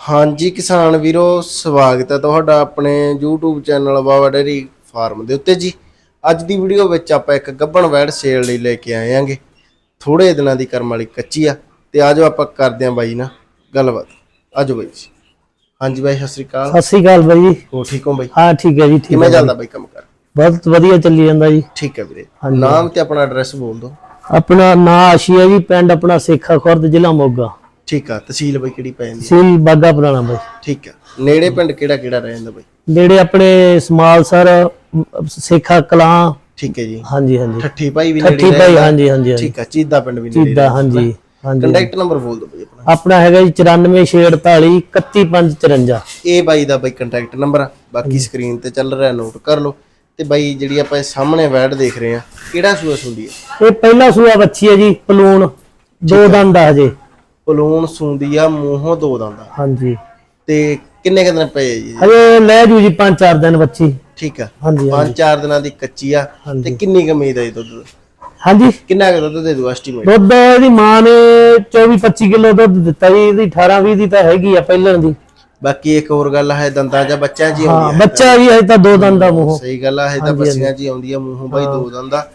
ਹਾਂਜੀ ਕਿਸਾਨ ਵੀਰੋ ਸਵਾਗਤ ਹੈ ਤੁਹਾਡਾ ਆਪਣੇ YouTube channel Baba dairy farm ਦੇ ਉੱਤੇ ਜੀ। ਅੱਜ ਦੀ ਵੀਡੀਓ ਵਿੱਚ ਆਪਾਂ ਇੱਕ ਗੱਭਣ ਵੈੜ ਸੇਲ ਲਈ ਲੈ ਕੇ ਆਏ ਆਂਗੇ ਥੋੜੇ ਦਿਨਾਂ ਦੀ ਕਰਮ ਵਾਲੀ ਕੱਚੀ ਆ ਤੇ ਆਜੋ ਆਪਾਂ ਕਰਦੇ ਆਂ ਬਾਈ ਨਾਲ ਗੱਲਬਾਤ। ਆਜੋ ਬਾਈ ਜੀ। ਹਾਂਜੀ ਬਾਈ ਸਤਿ ਸ੍ਰੀ ਅਕਾਲ। ਸਤਿ ਸ਼੍ਰੀ ਅਕਾਲ ਬਾਈ ਜੀ। ਹੋ ਠੀਕ ਹੋ ਬਾਈ? ਹਾਂ ਠੀਕ ਹੈ ਜੀ ਠੀਕ ਕਿਵੇਂ ਚੱਲਦਾ ਬਾਈ ਕੰਮ ਕਰ? ਬਹੁਤ ਵਧੀਆ ਚੱਲੀ ਜਾਂਦਾ ਜੀ। ਠੀਕ ਹੈ ਵੀਰੇ। ਨਾਮ ਤੇ ਆਪਣਾ ਐਡਰੈਸ ਬੋਲ ਦਿਓ। ਆਪਣਾ ਨਾਂ ਆਸ਼ੀਆ ਜੀ ਪਿੰਡ ਆਪਣਾ ਸੇਖਾ ਖੁਰਦ ਜ਼ਿਲ੍ਹਾ ਮੋਗਾ। ਠੀਕ ਆ ਤਹਿਸੀਲ ਬਾਈ ਕਿਹੜੀ ਪੈ ਜਾਂਦੀ ਹੈ ਸੀਲ ਬਾਗਾ ਪੁਰਾਣਾ ਬਾਈ। ਠੀਕ ਆ ਨੇੜੇ ਪਿੰਡ ਕਿਹੜਾ ਕਿਹੜਾ ਰਹਿ ਜਾਂਦਾ ਬਾਈ? ਜਿਹੜੇ ਆਪਣੇ ਸਮਾਲ ਸਰ ਸੇਖਾ ਕਲਾਂ। ਠੀਕ ਹੈ ਜੀ। ਹਾਂਜੀ ਹਾਂਜੀ। ਠੱਠੀ ਭਾਈ ਵੀ ਨੇੜੇ ਠੱਠੀ ਭਾਈ ਰਹਿੰਦਾ। ਹਾਂਜੀ ਹਾਂਜੀ ਹਾਂਜੀ। ਠੀਕ ਆ ਚੀਦਾ ਪਿੰਡ ਵੀ ਨੇੜੇ ਚੀਦਾ ਹਾਂਜੀ ਹਾਂਜੀ। ਕੰਟੈਕਟ ਨੰਬਰ ਬੋਲ ਦਿਓ ਬਾਈ ਆਪਣਾ। ਆਪਣਾ ਹੈਗਾ ਜੀ 9448 31554 ਇਹ ਬਾਈ ਦਾ ਬਾਈ ਕੰਟੈਕਟ ਨੰਬਰ ਆ। ਬਾਕੀ ਸਕਰੀਨ ਤੇ ਚੱਲ ਰਿਹਾ ਨੋਟ ਕਰ ਲਓ। ਤੇ ਬਾਈ ਜਿਹੜੀ ਆਪਾਂ ਇਹ ਸਾਹਮਣੇ ਵੈਡ ਦੇਖ ਰਹੇ ਆ ਕਿਹੜਾ ਸੂਆ ਸੁੰਦੀ ਹੈ ਇਹ ਪਹਿਲਾ ਸੂਆ ਬੱਚੀ ਹੈ ਜੀ ਪਲੂਣ। ਦੋ ਦੰਦ ਆ ਹਜੇ। ਪਲੂਣ ਸੁੰਦੀ ਆ ਮੂੰਹੋਂ ਦੋ ਦੰਦਾ ਹਾਂਜੀ। ਤੇ ਕਿੰਨੇ ਕੁ ਦਿਨ ਪਏ ਆ ਜੀ? ਹਜੇ ਲੈ ਜੂ ਜੀ 5-4 ਦਿਨ ਬੱਚੀ। ਠੀਕ ਆ। ਹਾਂਜੀ ਪੰਜ ਚਾਰ ਦਿਨਾਂ ਦੀ ਕੱਚੀ ਆ। ਤੇ ਕਿੰਨੀ ਕੁ ਉਮੀਦ ਹੈ ਜੀ ਦੁੱਧ ਦੀ? ਹਾਂਜੀ। ਕਿੰਨਾ ਕੁ ਦੁੱਧ ਦੇ ਦੂ ਐਸਟੀਮੇਟ? ਦੁੱਧ ਇਹਦੀ ਮਾਂ ਨੇ 24-25 ਕਿਲੋ ਦੁੱਧ ਦਿੱਤਾ ਜੀ ਇਹਦੀ 18-20 ਦੀ ਤਾਂ ਹੈਗੀ ਆ ਪਹਿਲਾਂ ਦੀ। ਬਾਕੀ ਇੱਕ ਹੋਰ ਗੱਲ ਹੈ ਦੰਦਾਂ ਜਾਂ ਬੱਚਿਆਂ 'ਚ ਹੀ ਹਾਂ ਆਉਂਦੀ ਬੱਚਾ ਜੀ ਅਜੇ ਤਾਂ ਦੋ ਦੰਦ ਦਾ ਮੂੰਹ। ਹੈ ਸਹੀ ਗੱਲ ਆ ਇਹ ਤਾਂ ਬੱਚਿਆਂ 'ਚ ਹੀ ਆਉਂਦੀ ਆ ਮੂੰਹੋਂ ਬਾਈ ਦੋ ਦੰਦਾ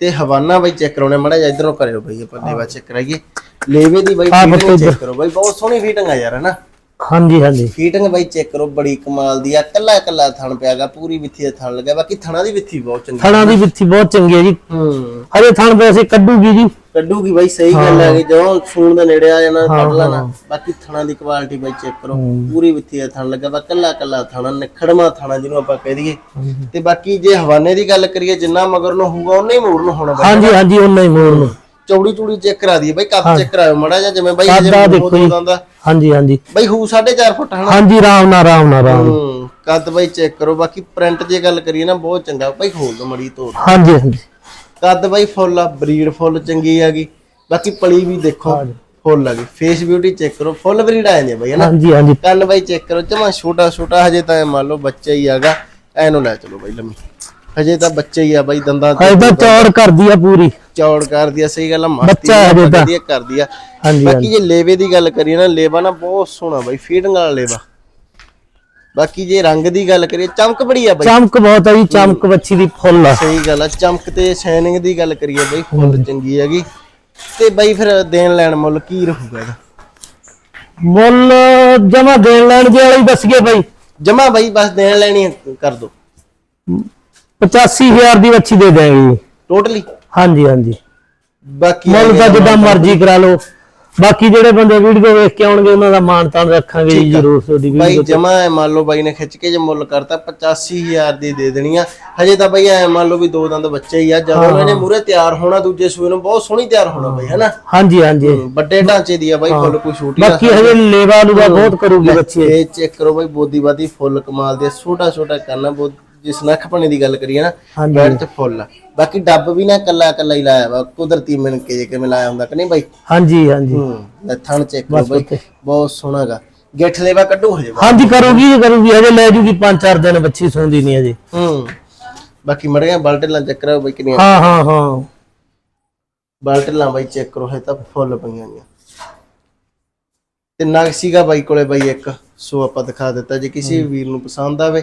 ਤੇ ਹਵਾਨਾ ਬਾਈ ਚੈੱਕ ਕਰਾਉਣੇ ਮੜਾ ਜਾਂ ਇਧਰੋਂ ਕਰਿਓ ਬਾਈ ਆਪਾਂ ਲੇਵਾ ਚੈੱਕ ਕਰਾਈਏ। ਲੇਵੇ ਦੀ ਬਾਈ ਫੀਟਿੰਗ ਚੈੱਕ ਕਰੋ ਬਾਈ ਬਹੁਤ ਸੋਹਣੀ ਫੀਟਿੰਗ ਆ ਯਾਰ ਹਨਾ? ਹਾਂਜੀ ਹਾਂਜੀ। ਫੀਟਿੰਗ ਬਾਈ ਚੈੱਕ ਕਰੋ ਬੜੀ ਕਮਾਲ ਦੀ ਆ ਕੱਲਾ ਕੱਲਾ ਥਣ ਪਿਆਗਾ ਪੂਰੀ ਵਿੱਥੀ ਦਾ ਥਣ ਲੱਗਿਆ ਬਾਕੀ ਥਣਾ ਦੀ ਵਿੱਥੀ ਬਹੁਤ ਚੰਗੀ ਥਣਾ ਦੀ ਵਿੱਥੀ ਬਹੁਤ ਚੰਗੀ ਹੈ ਜੀ। ਹੂੰ। ਹਜੇ ਥਣ ਵੈਸੇ ਕੱਢੂਗੀ ਜੀ। ਕੱਢੂਗੀ ਬਾਈ ਸਹੀ ਗੱਲ ਹੈ। ਕਿ ਜਦੋਂ ਸੂਣ ਦੇ ਨੇੜੇ ਆ ਜਾਣਾ ਕੱਢ ਲੈਣਾ। ਬਾਕੀ ਥਣਾ ਦੀ ਕੁਆਲਿਟੀ ਬਾਈ ਚੈੱਕ ਕਰੋ ਪੂਰੀ ਵਿੱਥੀ ਦਾ ਥਣ ਲੱਗਾ ਵਾ ਕੱਲਾ ਕੱਲਾ ਥਣਾ ਨਿਖੜਮਾ ਥਣਾ ਜਿਹਨੂੰ ਆਪਾਂ ਕਹਿ ਦਈਏ। ਤੇ ਬਾਕੀ ਜੇ ਹਵਾਨੇ ਦੀ ਗੱਲ ਕਰੀਏ ਜਿੰਨਾ ਮਗਰ ਨੂੰ ਹੋਊਗਾ ਉਨਾ ਹੀ ਮੂਰ ਨੂੰ ਹੋਣਾ ਬਾਈ ਹਾਂਜੀ ਹਾਂਜੀ ਉਹਨਾਂ ਹੀ ਮੋੜ ਨੂੰ ਚੌੜੀ ਚੂੜੀ ਚੈੱਕ ਕਰਾ ਦਈਏ ਬਾਈ ਕੱਦ ਚੈੱਕ ਕਰਾਓ ਮੜਾ ਜਾਂ ਜਿਵੇਂ ਬਾਈ ਕੱਦ ਆ ਦੇਖੋ ਜੀ। ਹਾਂਜੀ ਹਾਂਜੀ। ਬਾਈ ਹੂ 4.5 ਫੁੱਟ ਹਨਾ? ਹਾਂਜੀ ਰਾਮ ਨਾਲ ਰਾਮ ਨਾਲ ਰਾਮ ਨਾਲ। ਹੂੰ ਕੱਦ ਬਾਈ ਚੈੱਕ ਕਰੋ ਬਾਕੀ ਪ੍ਰਿੰਟ ਦੀ ਗੱਲ ਕਰੀਏ ਨਾ ਬਹੁਤ ਚੰਗਾ ਬਾਈ ਖੋਲ ਦੋ ਮੜੀ ਤੋੜ। ਹਾਂਜੀ ਹਾਂਜੀ। ਕੱਦ ਬਾਈ ਫੁੱਲ ਆ ਬਰੀਡ ਫੁੱਲ ਚੰਗੀ ਹੈਗੀ ਬਾਕੀ ਪਲੀ ਵੀ ਦੇਖੋ ਫੁੱਲ ਹੈਗੀ ਫੇਸ ਬਿਊਟੀ ਚੈੱਕ ਕਰੋ ਫੁੱਲ ਬਰੀਡ ਆ ਜਾਂਦੀ ਆ ਬਾਈ ਹਨਾ? ਹਾਂਜੀ ਹਾਂਜੀ। ਕੰਨ ਬਾਈ ਚੈੱਕ ਕਰੋ ਜਮਾ ਛੋਟਾ ਛੋਟਾ ਹਜੇ ਤਾਂ ਮੰਨ ਲਓ ਬੱਚਾ ਹੀ ਹੈਗਾ ਐਨੂੰ ਲੈ ਚਲੋ ਬਾਈ ਲੰਮੀ। ਹਜੇ ਤਾਂ ਬੱਚਾ ਹੀ ਆ ਬਾਈ ਦੰਦਾਂ ਤੇ ਤਾਂ ਚੌੜ ਕਰਦੀ ਆ ਪੂਰੀ। ਚੌੜ ਕਰਦੀ ਆ ਸਹੀ ਗੱਲ ਆ ਬੱਚਾ ਹਜੇ ਤਾਂ। ਵਧੀਆ ਕਰਦੀ ਆ। ਹਾਂਜੀ ਬਾਕੀ ਜੇ ਲੇਵੇ ਦੀ ਗੱਲ ਕਰੀਏ ਨਾ ਲੇਵਾ ਨਾ ਬਹੁਤ ਸੋਹਣਾ ਬਾਈ ਫੀਡਿੰਗ ਵਾਲਾ ਲੇਵਾ। ਬਾਕੀ ਜੇ ਰੰਗ ਦੀ ਗੱਲ ਕਰੀਏ ਚਮਕ ਬੜੀ ਆ ਬਾਈ। ਚਮਕ ਬਹੁਤ ਆ ਜੀ ਚਮਕ ਬੱਚੀ ਦੀ ਫੁੱਲ ਆ। ਸਹੀ ਗੱਲ ਆ ਚਮਕ ਤੇ ਸ਼ਾਈਨਿੰਗ ਦੀ ਗੱਲ ਕਰੀਏ ਬਾਈ ਫੁੱਲ ਚੰਗੀ ਹੈਗੀ। ਤੇ ਬਾਈ ਫਿਰ ਦੇਣ ਲੈਣ ਮੁੱਲ ਕੀ ਰਹੂਗਾ ਇਹਦਾ? ਮੁੱਲ ਜਮਾ ਦੇਣ ਲੈਣ ਦੇ ਵਾਲੀ ਦੱਸ ਗਏ ਬਾਈ। ਜਮਾ ਬਾਈ ਬਸ ਦੇਣ ਲੈਣੀ ਕਰ ਦੋ। 85000 ਦੀ ਬੱਚੀ ਦੇ ਦੇਣਗੇ ਟੋਟਲੀ ਹਾਂਜੀ ਹਾਂਜੀ। ਬਾਕੀ ਮੁੱਲ ਤਾਂ ਜਿੱਦਾਂ ਮਰਜ਼ੀ ਕਰਾ ਲਓ। ਬਾਕੀ ਜਿਹੜੇ ਬੰਦੇ ਵੀਡੀਓ ਵੇਖ ਕੇ ਆਉਣਗੇ ਉਹਨਾਂ ਦਾ ਮਾਣ ਤਾਣ ਰੱਖਾਂਗੇ ਜੀ ਜ਼ਰੂਰ ਤੁਹਾਡੀ ਬਾਈ ਵੀਡੀਓ ਜਮਾ ਐ ਮੰਨ ਲਓ ਬਾਈ ਨੇ ਖਿੱਚ ਕੇ ਜੇ ਮੁੱਲ ਕਰਤਾ 85000 ਦੀ ਦੇ ਦੇਣੀ ਆ। ਹਜੇ ਤਾਂ ਬਾਈ ਐ ਮੰਨ ਲਓ ਵੀ ਦੋ ਦੰਦ ਬੱਚੇ ਹੀ ਆ ਜਦੋਂ ਇਹਨੇ ਮੂਰੇ ਤਿਆਰ ਹੋਣਾ ਦੂਜੇ ਸੂਏ ਨੂੰ ਬਹੁਤ ਸੋਹਣੀ ਤਿਆਰ ਹੋਣਾ ਬਾਈ ਹਨਾ ਹਾਂਜੀ ਹਾਂਜੀ। ਵੱਡੇ ਢਾਂਚੇ ਦੀ ਆ ਬਾਈ ਫੁੱਲ ਕੋਈ ਛੋਟੀ ਆ ਬਾਕੀ ਹਜੇ ਲੇਵਾ ਲੂਵਾ ਬਹੁਤ ਕਰੂਗੀ ਬੱਚੀ। ਇਹ ਚੈੱਕ ਕਰੋ ਬਾਈ ਬੋਦੀ ਬਾਦੀ ਫੁੱਲ ਕਮਾਲ ਦੇ ਛੋਟਾ ਛੋਟਾ ਕਰਨਾ ਬਹੁਤ ਜਿਸ ਨੱਖ ਪਣੇ ਦੀ ਗੱਲ ਕਰੀਏ ਨਾ ਹਾਂਜੀ। ਬੈਡ ਤੇ ਫੁੱਲ ਆ। ਬਾਕੀ ਡੱਬ ਵੀ ਨਾ ਕੱਲਾ ਕੱਲਾ ਹੀ ਲਾਇਆ ਵਾ ਕੁਦਰਤੀ ਮਿਣ ਕੇ ਜੇ ਕਿਵੇਂ ਲਾਇਆ ਹੁੰਦਾ ਕਿ ਨਹੀਂ ਬਾਈ? ਹਾਂਜੀ ਹਾਂਜੀ। ਹੂੰ ਲੈ ਥਣ ਚੈੱਕ ਕਰੋ ਬਾਈ ਉੱਤੇ। ਬਹੁਤ ਸੋਹਣਾਗਾ ਗਿੱਠ ਲੈਵਾ ਕੱਢੂ ਹਜੇ? ਬਾਈ। ਹਾਂਜੀ ਕਰੂਗੀ ਜੀ ਕਰੂਗੀ ਹਜੇ ਲੈ ਜੂਗੀ 5-4 ਦਿਨ ਬੱਚੀ ਸੌਂਦੀ ਨਹੀਂ ਹਜੇ। ਹੂੰ ਬਾਕੀ ਮੜੀਆਂ ਬਲਟਲਾਂ ਚੈੱਕ ਕਰੋ ਬਾਈ ਕਿੰਨੀਆਂ। ਹਾਂ ਹਾਂ ਹਾਂ। ਬਲਟਲਾਂ ਬਾਈ ਚੈੱਕ ਕਰੋ ਹੈ ਤਾਂ ਫੁੱਲ ਪਈਆਂ ਨੇ। ਤੇ ਨਗ ਸੀਗਾ ਬਾਈ ਕੋਲੇ ਬਾਈ ਇੱਕ ਸੋ ਆਪਾਂ ਦਿਖਾ ਦਿੱਤਾ ਜੇ ਕਿਸੇ ਵੀਰ ਨੂੰ ਪਸੰਦ ਆਵੇ